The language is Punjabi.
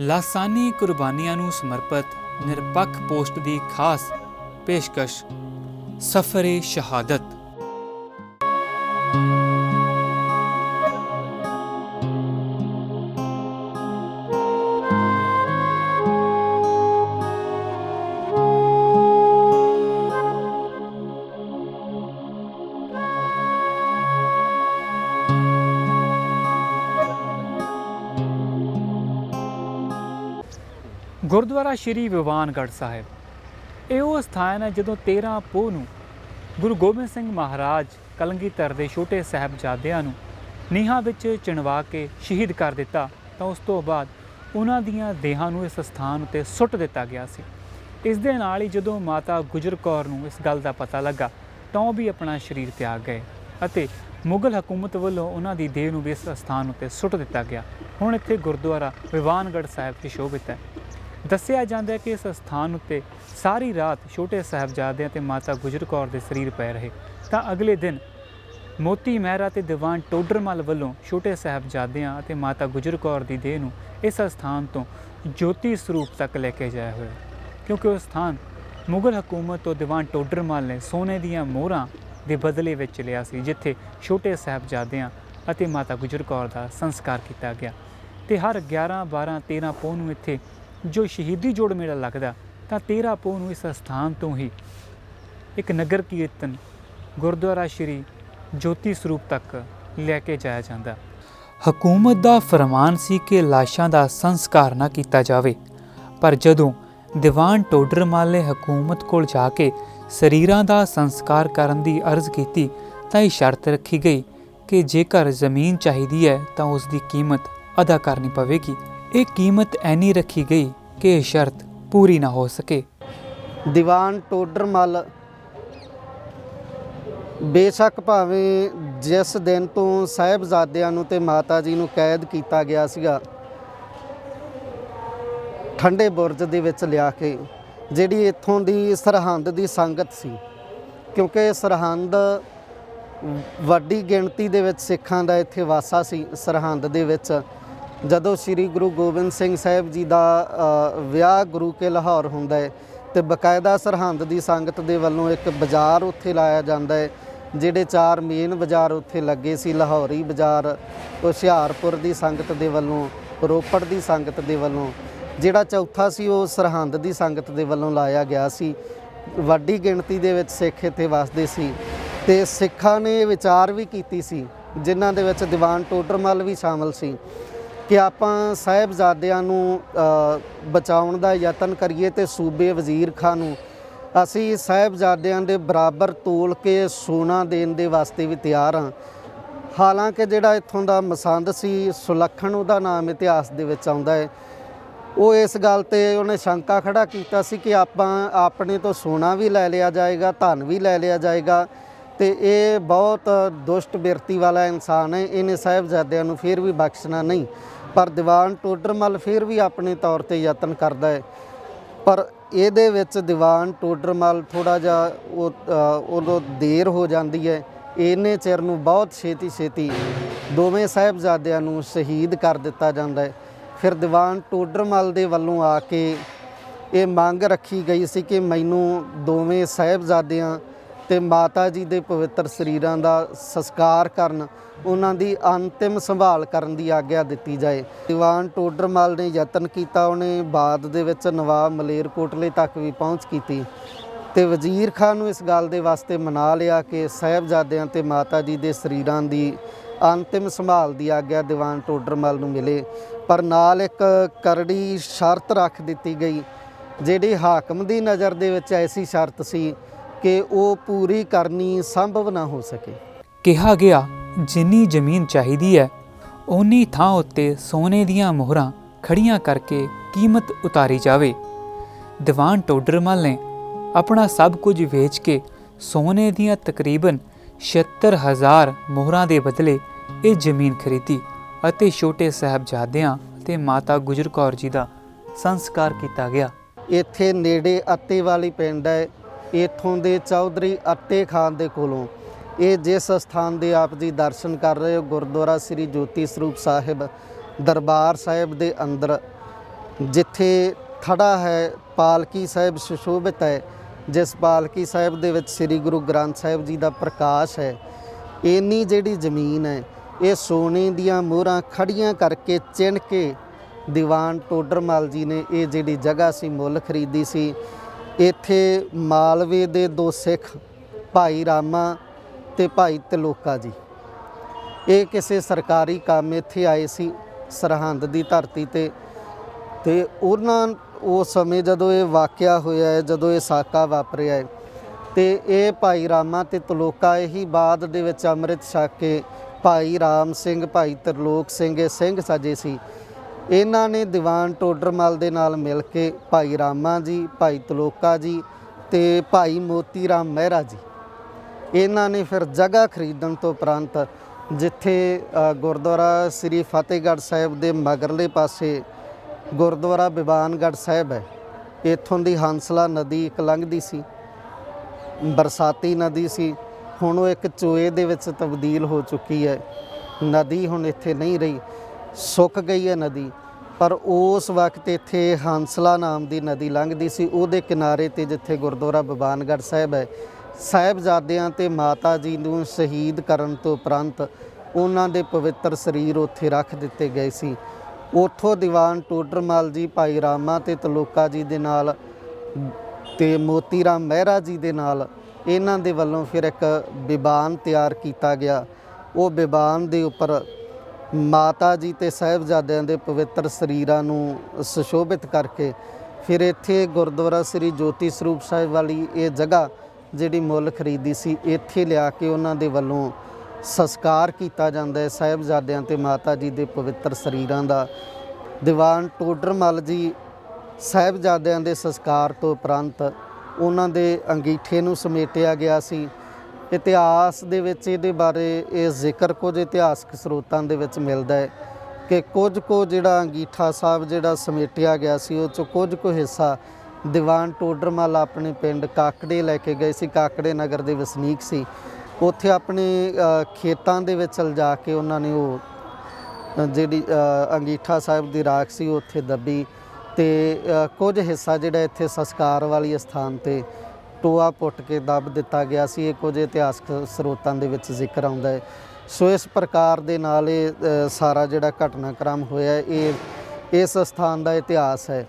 ਲਾਸਾਨੀ ਕੁਰਬਾਨੀਆਂ ਨੂੰ ਸਮਰਪਿਤ ਨਿਰਪੱਖ ਪੋਸਟ ਦੀ ਖਾਸ ਪੇਸ਼ਕਸ਼ ਸਫਰੇ ਸ਼ਹਾਦਤ। ਗੁਰਦੁਆਰਾ ਸ਼੍ਰੀ ਵਿਵਾਨਗੜ੍ਹ ਸਾਹਿਬ। ਇਹ ਉਹ ਸਥਾਨ ਹੈ ਜਦੋਂ 13 ਪੋਹ ਨੂੰ ਗੁਰੂ ਗੋਬਿੰਦ ਸਿੰਘ ਮਹਾਰਾਜ ਕਲੰਗੀਧਰ ਦੇ ਛੋਟੇ ਸਾਹਿਬਜ਼ਾਦਿਆਂ ਨੂੰ ਨੀਹਾਂ ਵਿੱਚ ਚਿਣਵਾ ਕੇ ਸ਼ਹੀਦ ਕਰ ਦਿੱਤਾ, ਤਾਂ ਉਸ ਤੋਂ ਬਾਅਦ ਉਹਨਾਂ ਦੀਆਂ ਦੇਹਾਂ ਨੂੰ ਇਸ ਸਥਾਨ ਉੱਤੇ ਸੁੱਟ ਦਿੱਤਾ ਗਿਆ ਸੀ। ਇਸ ਦੇ ਨਾਲ ਹੀ ਜਦੋਂ ਮਾਤਾ ਗੁਜਰ ਕੌਰ ਨੂੰ ਇਸ ਗੱਲ ਦਾ ਪਤਾ ਲੱਗਾ, ਤਾਂ ਉਹ ਵੀ ਆਪਣਾ ਸਰੀਰ ਤਿਆਗ ਗਏ ਅਤੇ ਮੁਗਲ ਹਕੂਮਤ ਵੱਲੋਂ ਉਹਨਾਂ ਦੀ ਦੇਹ ਨੂੰ ਵੀ ਇਸ ਸਥਾਨ ਉੱਤੇ ਸੁੱਟ ਦਿੱਤਾ ਗਿਆ। ਹੁਣ ਇੱਥੇ ਗੁਰਦੁਆਰਾ ਵਿਵਾਨਗੜ੍ਹ ਸਾਹਿਬ ਸੁਸ਼ੋਭਿਤ ਹੈ। ਦੱਸਿਆ ਜਾਂਦਾ ਹੈ ਕਿ ਇਸ ਸਥਾਨ ਉੱਤੇ ਸਾਰੀ ਰਾਤ ਛੋਟੇ ਸਾਹਿਬਜ਼ਾਦਿਆਂ ਤੇ ਮਾਤਾ ਗੁਜਰ ਕੌਰ ਦੇ ਸਰੀਰ ਪਏ ਰਹੇ। ਤਾਂ ਅਗਲੇ ਦਿਨ ਮੋਤੀ ਮਹਿਰਾ ਤੇ ਦੀਵਾਨ ਟੋਡਰਮਲ ਵੱਲੋਂ ਛੋਟੇ ਸਾਹਿਬਜ਼ਾਦਿਆਂ ਅਤੇ ਮਾਤਾ ਗੁਜਰ ਕੌਰ ਦੀ ਦੇਹ ਨੂੰ ਇਸ ਸਥਾਨ ਤੋਂ ਜੋਤੀ ਸਰੂਪ ਤੱਕ ਲੈ ਕੇ ਜਾਇਆ ਹੋਇਆ ਕਿਉਂਕਿ ਉਹ ਸਥਾਨ ਮੁਗਲ ਹਕੂਮਤ ਤੋਂ ਦੀਵਾਨ ਟੋਡਰਮਲ ਨੇ ਸੋਨੇ ਦੀਆਂ ਮੋਹਰਾਂ ਦੇ ਬਦਲੇ ਵਿੱਚ ਲਿਆ ਸੀ, ਜਿੱਥੇ ਛੋਟੇ ਸਾਹਿਬਜ਼ਾਦਿਆਂ ਅਤੇ ਮਾਤਾ ਗੁਜਰ ਕੌਰ ਦਾ ਸੰਸਕਾਰ ਕੀਤਾ ਗਿਆ। ਤੇ ਹਰ 11 12 13 ਪੋਹ ਨੂੰ ਇੱਥੇ ਜੋ ਸ਼ਹੀਦੀ ਜੋੜ ਮੇਲਾ ਲੱਗਦਾ, ਤਾਂ 13 ਪੋਹ ਨੂੰ ਇਸ ਸਥਾਨ ਤੋਂ ਹੀ ਇੱਕ ਨਗਰ ਕੀਰਤਨ ਗੁਰਦੁਆਰਾ ਸ਼੍ਰੀ ਜੋਤੀ ਸਰੂਪ ਤੱਕ ਲੈ ਕੇ ਜਾਇਆ ਜਾਂਦਾ। ਹਕੂਮਤ ਦਾ ਫਰਮਾਨ ਸੀ ਕਿ ਲਾਸ਼ਾਂ ਦਾ ਸੰਸਕਾਰ ਨਾ ਕੀਤਾ ਜਾਵੇ, ਪਰ ਜਦੋਂ ਦੀਵਾਨ ਟੋਡਰਮਲ ਨੇ ਹਕੂਮਤ ਕੋਲ ਜਾ ਕੇ ਸਰੀਰਾਂ ਦਾ ਸੰਸਕਾਰ ਕਰਨ ਦੀ ਅਰਜ਼ ਕੀਤੀ, ਤਾਂ ਇਹ ਸ਼ਰਤ ਰੱਖੀ ਗਈ ਕਿ ਜੇਕਰ ਜ਼ਮੀਨ ਚਾਹੀਦੀ ਹੈ, ਤਾਂ ਉਸ ਦੀ ਕੀਮਤ ਅਦਾ ਕਰਨੀ ਪਵੇਗੀ। ਇਹ ਕੀਮਤ ਐਨੀ ਰੱਖੀ ਗਈ ਕਿ ਇਹ ਸ਼ਰਤ ਪੂਰੀ ਨਾ ਹੋ ਸਕੇ। ਦੀਵਾਨ ਟੋਡਰਮਲ ਬੇਸ਼ੱਕ ਭਾਵੇਂ ਜਿਸ ਦਿਨ ਤੋਂ ਸਾਹਿਬਜ਼ਾਦਿਆਂ ਨੂੰ ਤੇ ਮਾਤਾ ਜੀ ਨੂੰ ਕੈਦ ਕੀਤਾ ਗਿਆ ਸੀਗਾ, ਠੰਡੇ ਬੁਰਜ ਦੇ ਵਿੱਚ ਲਿਆ ਕੇ, ਜਿਹੜੀ ਇੱਥੋਂ ਦੀ ਸਰਹੰਦ ਦੀ ਸੰਗਤ ਸੀ, ਕਿਉਂਕਿ ਸਰਹੰਦ ਵੱਡੀ ਗਿਣਤੀ ਦੇ ਵਿੱਚ ਸਿੱਖਾਂ ਦਾ ਇੱਥੇ ਵਾਸਾ ਸੀ, ਸਰਹੰਦ ਦੇ ਵਿੱਚ ਜਦੋਂ ਸ੍ਰੀ ਗੁਰੂ ਗੋਬਿੰਦ ਸਿੰਘ ਸਾਹਿਬ ਜੀ ਦਾ ਵਿਆਹ ਗੁਰੂ ਕੇ ਲਾਹੌਰ ਹੁੰਦਾ ਹੈ ਤੇ ਬਕਾਇਦਾ ਸਰਹੰਦ ਦੀ ਸੰਗਤ ਦੇ ਵੱਲੋਂ ਇੱਕ ਬਾਜ਼ਾਰ ਉੱਥੇ ਲਾਇਆ ਜਾਂਦਾ ਹੈ, ਜਿਹੜੇ ਚਾਰ ਮੇਨ ਬਾਜ਼ਾਰ ਉੱਥੇ ਲੱਗੇ ਸੀ, ਲਾਹੌਰੀ ਬਾਜ਼ਾਰ, ਹੁਸ਼ਿਆਰਪੁਰ ਦੀ ਸੰਗਤ ਦੇ ਵੱਲੋਂ, ਰੋਪੜ ਦੀ ਸੰਗਤ ਦੇ ਵੱਲੋਂ, ਜਿਹੜਾ ਚੌਥਾ ਸੀ ਉਹ ਸਰਹੰਦ ਦੀ ਸੰਗਤ ਦੇ ਵੱਲੋਂ ਲਾਇਆ ਗਿਆ ਸੀ। ਵੱਡੀ ਗਿਣਤੀ ਦੇ ਵਿੱਚ ਸਿੱਖ ਇੱਥੇ ਵਸਦੇ ਸੀ ਤੇ ਸਿੱਖਾਂ ਨੇ ਵਿਚਾਰ ਵੀ ਕੀਤੀ ਸੀ, ਜਿਨ੍ਹਾਂ ਦੇ ਵਿੱਚ ਦੀਵਾਨ ਟੋਡਰਮਲ ਵੀ ਸ਼ਾਮਲ ਸੀ। ਕਿ ਆਪਾਂ ਸਾਹਿਬਜ਼ਾਦਿਆਂ ਨੂੰ ਬਚਾਉਣ ਦਾ ਯਤਨ ਕਰੀਏ ਤੇ ਸੂਬੇ ਵਜ਼ੀਰ ਖਾਨ ਨੂੰ। ਅਸੀਂ ਸਾਹਿਬਜ਼ਾਦਿਆਂ ਦੇ ਬਰਾਬਰ ਤੋਲ ਕੇ ਸੋਨਾ ਦੇਣ ਦੇ ਵਾਸਤੇ ਵੀ ਤਿਆਰ ਹਾਂ। ਹਾਲਾਂਕਿ ਜਿਹੜਾ ਇੱਥੋਂ ਦਾ ਮਸੰਦ ਸੀ, ਸੁਲੱਖਣ ਉਹਦਾ ਨਾਮ ਇਤਿਹਾਸ ਦੇ ਵਿੱਚ ਆਉਂਦਾ ਹੈ। ਉਹ ਇਸ ਗੱਲ ਤੇ ਉਹਨੇ ਸ਼ੰਕਾ ਖੜਾ ਕੀਤਾ ਸੀ ਕਿ ਆਪਾਂ ਆਪਣੇ ਤੋਂ ਸੋਨਾ ਵੀ ਲੈ ਲਿਆ ਜਾਏਗਾ, ਧਨ ਵੀ ਲੈ ਲਿਆ ਜਾਏਗਾ ਤੇ ਇਹ ਬਹੁਤ ਦੁਸ਼ਟ ਬਿਰਤੀ ਵਾਲਾ ਇਨਸਾਨ ਹੈ। ਇਹਨੇ ਸਾਹਿਬਜ਼ਾਦਿਆਂ ਨੂੰ ਫਿਰ ਵੀ ਬਖਸ਼ਣਾ ਨਹੀਂ। ਪਰ ਦੀਵਾਨ ਟੋਡਰਮਲ ਫਿਰ ਵੀ ਆਪਣੇ ਤੌਰ ਤੇ ਯਤਨ ਕਰਦਾ ਹੈ। ਪਰ ਇਹਦੇ ਵਿੱਚ ਦੀਵਾਨ ਟੋਡਰਮਲ ਥੋੜਾ ਜਿਹਾ ਉਹ ਅ, ਉਦੋਂ ਦੇਰ ਹੋ ਜਾਂਦੀ ਹੈ। ਇੰਨੇ ਚਿਰ ਨੂੰ ਬਹੁਤ ਛੇਤੀ ਛੇਤੀ ਦੋਵੇਂ ਸਾਹਿਬਜ਼ਾਦਿਆਂ ਨੂੰ ਸ਼ਹੀਦ ਕਰ ਦਿੱਤਾ ਜਾਂਦਾ ਹੈ। ਫਿਰ ਦੀਵਾਨ ਟੋਡਰਮਲ ਦੇ ਵੱਲੋਂ ਆ ਕੇ ਇਹ ਮੰਗ ਰੱਖੀ ਗਈ ਸੀ ਕਿ ਮੈਨੂੰ ਦੋਵੇਂ ਸਾਹਿਬਜ਼ਾਦਿਆਂ ਤੇ ਮਾਤਾ ਜੀ ਦੇ ਪਵਿੱਤਰ ਸਰੀਰਾਂ ਦਾ ਸੰਸਕਾਰ ਕਰਨ, ਉਹਨਾਂ ਦੀ ਅੰਤਿਮ ਸੰਭਾਲ ਕਰਨ ਦੀ ਆਗਿਆ ਦਿੱਤੀ ਜਾਏ। ਦੀਵਾਨ ਟੋਡਰਮਲ ਨੇ ਯਤਨ ਕੀਤਾ, ਉਹਨੇ ਬਾਅਦ ਦੇ ਵਿੱਚ ਨਵਾਬ ਮਲੇਰਕੋਟਲੇ ਤੱਕ ਵੀ ਪਹੁੰਚ ਕੀਤੀ ਤੇ ਵਜ਼ੀਰ ਖਾਨ ਨੂੰ ਇਸ ਗੱਲ ਦੇ ਵਾਸਤੇ ਮਨਾ ਲਿਆ ਕਿ ਸਾਹਿਬਜ਼ਾਦਿਆਂ ਤੇ ਮਾਤਾ ਜੀ ਦੇ ਸਰੀਰਾਂ ਦੀ ਅੰਤਿਮ ਸੰਭਾਲ ਦੀ ਆਗਿਆ ਦੀਵਾਨ ਟੋਡਰਮਲ ਨੂੰ ਮਿਲੇ। ਪਰ ਨਾਲ ਇੱਕ ਕਰੜੀ ਸ਼ਰਤ ਰੱਖ ਦਿੱਤੀ ਗਈ, ਜਿਹੜੀ ਹਾਕਮ ਦੀ ਨਜ਼ਰ ਦੇ ਵਿੱਚ ਐਸੀ ਸ਼ਰਤ ਸੀ ਕਿ ਉਹ ਪੂਰੀ ਕਰਨੀ ਸੰਭਵ ਨਾ ਹੋ ਸਕੇ। ਕਿਹਾ ਗਿਆ ਜਿੰਨੀ ਜ਼ਮੀਨ ਚਾਹੀਦੀ ਹੈ ਓਨੀ ਥਾਂ ਉੱਤੇ ਸੋਨੇ ਦੀਆਂ ਮੋਹਰਾਂ ਖੜੀਆਂ ਕਰਕੇ ਕੀਮਤ ਉਤਾਰੀ ਜਾਵੇ। ਦੀਵਾਨ ਟੋਡਰਮਲ ਨੇ ਆਪਣਾ ਸਭ ਕੁਝ ਵੇਚ ਕੇ ਸੋਨੇ ਦੀਆਂ ਤਕਰੀਬਨ 76000 ਮੋਹਰਾਂ ਦੇ ਬਦਲੇ ਇਹ ਜ਼ਮੀਨ ਖਰੀਦੀ ਅਤੇ ਛੋਟੇ ਸਾਹਿਬਜ਼ਾਦਿਆਂ ਤੇ ਮਾਤਾ ਗੁਜਰ ਕੌਰ ਜੀ ਦਾ ਸੰਸਕਾਰ ਕੀਤਾ ਗਿਆ। ਇੱਥੇ ਨੇੜੇ ਅੱਤੇ ਵਾਲੀ ਪਿੰਡ ਹੈ ਇੱਥੋਂ ਦੇ ਚੌਧਰੀ ਅੱਤੇ ਖਾਨ ਦੇ ਕੋਲੋਂ। ਇਹ ਜਿਸ ਸਥਾਨ ਦੇ ਆਪ ਜੀ ਦਰਸ਼ਨ ਕਰ ਰਹੇ ਹੋ, ਗੁਰਦੁਆਰਾ ਸ੍ਰੀ ਜੋਤੀ ਸਰੂਪ ਸਾਹਿਬ, ਦਰਬਾਰ ਸਾਹਿਬ ਦੇ ਅੰਦਰ, ਜਿੱਥੇ ਥੜਾ ਹੈ ਪਾਲਕੀ ਸਾਹਿਬ, ਸੁਸ਼ੋਭਿਤ ਹੈ, ਜਿਸ ਪਾਲਕੀ ਸਾਹਿਬ ਦੇ ਵਿੱਚ ਸ੍ਰੀ ਗੁਰੂ ਗ੍ਰੰਥ ਸਾਹਿਬ ਜੀ ਦਾ ਪ੍ਰਕਾਸ਼ ਹੈ। ਇੰਨੀ ਜਿਹੜੀ ਜ਼ਮੀਨ ਹੈ, ਇਹ ਸੋਨੇ ਦੀਆਂ ਮੋਹਰਾਂ ਖੜੀਆਂ ਕਰਕੇ ਚਿਣ ਕੇ ਦੀਵਾਨ ਟੋਡਰਮਲ ਜੀ ਨੇ ਇਹ ਜਿਹੜੀ ਜਗ੍ਹਾ ਸੀ, ਮੁੱਲ ਖਰੀਦੀ ਸੀ ਇੱਥੇ ਮਾਲਵੇ ਦੇ ਦੋ ਸਿੱਖ, ਭਾਈ ਰਾਮਾ ਤੇ ਭਾਈ ਤਲੋਕਾ ਜੀ। ਇਹ ਕਿਸੇ ਸਰਕਾਰੀ ਕੰਮ ਇੱਥੇ ਆਏ ਸੀ, ਸਰਹੰਦ ਦੀ ਧਰਤੀ ਤੇ। ਤੇ ਉਹਨਾਂ ਉਸ ਸਮੇਂ ਜਦੋਂ ਇਹ ਵਾਕਿਆ ਹੋਇਆ ਹੈ, ਜਦੋਂ ਇਹ ਸਾਕਾ ਵਾਪਰਿਆ ਹੈ, ਤੇ ਇਹ ਭਾਈ ਰਾਮਾ ਤੇ ਤਲੋਕਾ ਇਹੀ ਬਾਅਦ ਦੇ ਵਿੱਚ ਅੰਮ੍ਰਿਤ ਛਕ ਕੇ ਭਾਈ ਰਾਮ ਸਿੰਘ, ਭਾਈ ਤਰਲੋਕ ਸਿੰਘ, ਇਹ ਸਿੰਘ ਸਜੇ ਸੀ। ਇਹਨਾਂ ਨੇ ਦੀਵਾਨ ਟੋਡਰਮਲ ਦੇ ਨਾਲ ਮਿਲ ਕੇ ਭਾਈ ਰਾਮਾ ਜੀ, ਭਾਈ ਤਲੋਕਾ ਜੀ ਤੇ ਭਾਈ ਮੋਤੀ ਰਾਮ ਮਹਿਰਾ ਜੀ। ਇਹਨਾਂ ਨੇ ਫਿਰ ਜਗ੍ਹਾ ਖਰੀਦਣ ਤੋਂ ਉਪਰੰਤ ਜਿੱਥੇ ਗੁਰਦੁਆਰਾ ਸ੍ਰੀ ਫਤਿਹਗੜ੍ਹ ਸਾਹਿਬ ਦੇ ਮਗਰਲੇ ਪਾਸੇ ਗੁਰਦੁਆਰਾ ਬਿਬਾਨਗੜ੍ਹ ਸਾਹਿਬ ਹੈ। ਇੱਥੋਂ ਦੀ ਹੰਸਲਾ ਨਦੀ ਇੱਕ ਲੰਘਦੀ ਸੀ, ਬਰਸਾਤੀ ਨਦੀ ਸੀ। ਹੁਣ ਉਹ ਇੱਕ ਚੋਏ ਦੇ ਵਿੱਚ ਤਬਦੀਲ ਹੋ ਚੁੱਕੀ ਹੈ। ਨਦੀ ਹੁਣ ਇੱਥੇ ਨਹੀਂ ਰਹੀ। ਸੁੱਕ ਗਈ ਹੈ ਨਦੀ, ਪਰ ਉਸ ਵਕਤ ਇੱਥੇ ਹੰਸਲਾ ਨਾਮ ਦੀ ਨਦੀ ਲੰਘਦੀ ਸੀ। ਉਹਦੇ ਕਿਨਾਰੇ ਤੇ ਜਿੱਥੇ ਗੁਰਦੁਆਰਾ ਬਿਬਾਨਗੜ੍ਹ ਸਾਹਿਬ ਹੈ, ਸਾਹਿਬਜ਼ਾਦਿਆਂ ਤੇ ਮਾਤਾ ਜੀ ਨੂੰ ਸ਼ਹੀਦ ਕਰਨ ਤੋਂ ਉਪਰੰਤ ਉਹਨਾਂ ਦੇ ਪਵਿੱਤਰ ਸਰੀਰ ਉੱਥੇ ਰੱਖ ਦਿੱਤੇ ਗਏ ਸੀ। ਉੱਥੋਂ ਦੀਵਾਨ ਟੋਡਰਮਲ ਜੀ, ਭਾਈ ਰਾਮਾ ਤੇ ਤਲੋਕਾ ਜੀ ਦੇ ਨਾਲ ਤੇ ਮੋਤੀ ਰਾਮ ਮਹਿਰਾ ਜੀ ਦੇ ਨਾਲ ਇਹਨਾਂ ਦੇ ਵੱਲੋਂ ਫਿਰ ਇੱਕ ਬਿਬਾਨ ਤਿਆਰ ਕੀਤਾ ਗਿਆ। ਉਹ ਬਿਬਾਨ ਦੇ ਉੱਪਰ ਮਾਤਾ ਜੀ ਤੇ ਸਾਹਿਬਜ਼ਾਦਿਆਂ ਦੇ ਪਵਿੱਤਰ ਸਰੀਰਾਂ ਨੂੰ ਸੁਸ਼ੋਭਿਤ ਕਰਕੇ ਫਿਰ ਇੱਥੇ ਗੁਰਦੁਆਰਾ ਸ੍ਰੀ ਜੋਤੀ ਸਰੂਪ ਸਾਹਿਬ ਵਾਲੀ ਇਹ ਜਗ੍ਹਾ ਜਿਹੜੀ ਮੁੱਲ ਖਰੀਦੀ ਸੀ, ਇੱਥੇ ਲਿਆ ਕੇ ਉਹਨਾਂ ਦੇ ਵੱਲੋਂ ਸੰਸਕਾਰ ਕੀਤਾ ਜਾਂਦਾ ਹੈ। ਸਾਹਿਬਜ਼ਾਦਿਆਂ ਤੇ ਮਾਤਾ ਜੀ ਦੇ ਪਵਿੱਤਰ ਸਰੀਰਾਂ ਦਾ ਦੀਵਾਨ ਟੋਡਰਮਲ ਜੀ ਸਾਹਿਬਜ਼ਾਦਿਆਂ ਦੇ ਸੰਸਕਾਰ ਤੋਂ ਉਪਰੰਤ ਉਹਨਾਂ ਦੇ ਅੰਗੀਠੇ ਨੂੰ ਸਮੇਟਿਆ ਗਿਆ ਸੀ। ਇਤਿਹਾਸ ਦੇ ਵਿੱਚ ਇਹਦੇ ਬਾਰੇ ਇਹ ਜ਼ਿਕਰ ਕੁਝ ਇਤਿਹਾਸਕ ਸਰੋਤਾਂ ਦੇ ਵਿੱਚ ਮਿਲਦਾ ਹੈ ਕਿ ਕੁਝ ਕੁ ਜਿਹੜਾ ਅੰਗੀਠਾ ਸਾਹਿਬ ਜਿਹੜਾ ਸਮੇਟਿਆ ਗਿਆ ਸੀ, ਉਹ ਚੋਂ ਕੁਝ ਕੁ ਹਿੱਸਾ ਦੀਵਾਨ ਟੋਡਰਮਲ ਆਪਣੇ ਪਿੰਡ ਕਾਕੜੇ ਲੈ ਕੇ ਗਏ ਸੀ, ਕਾਕੜੇ ਨਗਰ ਦੇ ਵਸਨੀਕ ਸੀ। ਉੱਥੇ ਆਪਣੇ ਖੇਤਾਂ ਦੇ ਵਿੱਚ ਲਿਜਾ ਕੇ ਉਹਨਾਂ ਨੇ ਉਹ ਜਿਹੜੀ ਅੰਗੀਠਾ ਸਾਹਿਬ ਦੀ ਰਾਖ ਸੀ, ਉਹ ਉੱਥੇ ਦੱਬੀ ਤੇ ਕੁਝ ਹਿੱਸਾ ਜਿਹੜਾ ਇੱਥੇ ਸੰਸਕਾਰ ਵਾਲੀ ਸਥਾਨ ਤੇ ਟੋਆ ਪੁੱਟ ਕੇ ਦੱਬ ਦਿੱਤਾ ਗਿਆ ਸੀ। ਇਹ ਕੁਝ ਇਤਿਹਾਸਕ ਸਰੋਤਾਂ ਦੇ ਵਿੱਚ ਜ਼ਿਕਰ ਆਉਂਦਾ ਹੈ। ਸੋ ਇਸ ਪ੍ਰਕਾਰ ਦੇ ਨਾਲ ਇਹ ਸਾਰਾ ਜਿਹੜਾ ਘਟਨਾਕ੍ਰਮ ਹੋਇਆ ਇਹ, ਇਸ ਸਥਾਨ ਦਾ ਇਤਿਹਾਸ ਹੈ।